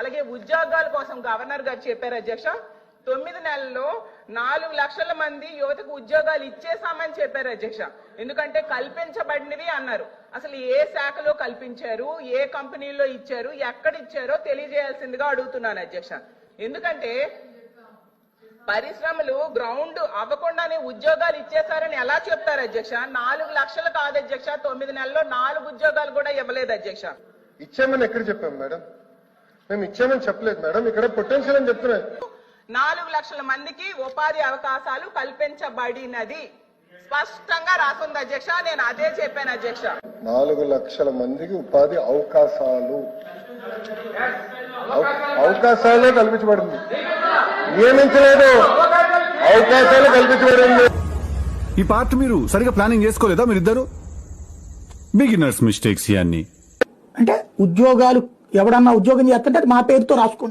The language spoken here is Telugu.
అలాగే ఉద్యోగాల కోసం గవర్నర్ గారు చెప్పారు అధ్యక్ష. తొమ్మిది నెలల్లో నాలుగు లక్షల మంది యువతకు ఉద్యోగాలు ఇచ్చేసామని చెప్పారు అధ్యక్ష. ఎందుకంటే కల్పించబడినవి అన్నారు. అసలు ఏ శాఖలో కల్పించారు? ఏ కంపెనీలో ఇచ్చారు? ఎక్కడ ఇచ్చారో తెలియజేయాల్సిందిగా అడుగుతున్నాను అధ్యక్ష. ఎందుకంటే పరిశ్రమలు గ్రౌండ్ అవ్వకుండానే ఉద్యోగాలు ఇచ్చేశారని ఎలా చెప్తారు అధ్యక్ష? నాలుగు లక్షలు కాదు అధ్యక్ష. తొమ్మిది నెలల్లో నాలుగు ఉద్యోగాలు కూడా ఇవ్వలేదు అధ్యక్ష. ఇచ్చామని ఎక్కడ చెప్పాం మేడం? మేము ఇచ్చామని చెప్పలేదు మేడం. ఇక్కడ పొటెన్షియల్ అని చెప్తున్నాయి. నాలుగు లక్షల మందికి ఉపాధి అవకాశాలు కల్పించబడినది. స్పష్టంగా రాసుంది అధ్యక్ష నేను అదే చెప్పాను అధ్యక్ష. నాలుగు లక్షల మందికి ఉపాధి అవకాశాలు. అవ- అవకాశాలే కల్పించబడింది. నియమించలేదు. అవకాశాలు కల్పించబడింది. ఈ పార్ట్ మీరు సరిగా ప్లానింగ్ చేసుకోలేదా మీరిద్దరు? బిగినర్స్ మిస్టేక్స్ ఇవన్నీ. అంటే ఉద్యోగాలు ఎవడన్నా ఉద్యోగం చేస్తుంటే అది మా పేరుతో రాసుకోండి.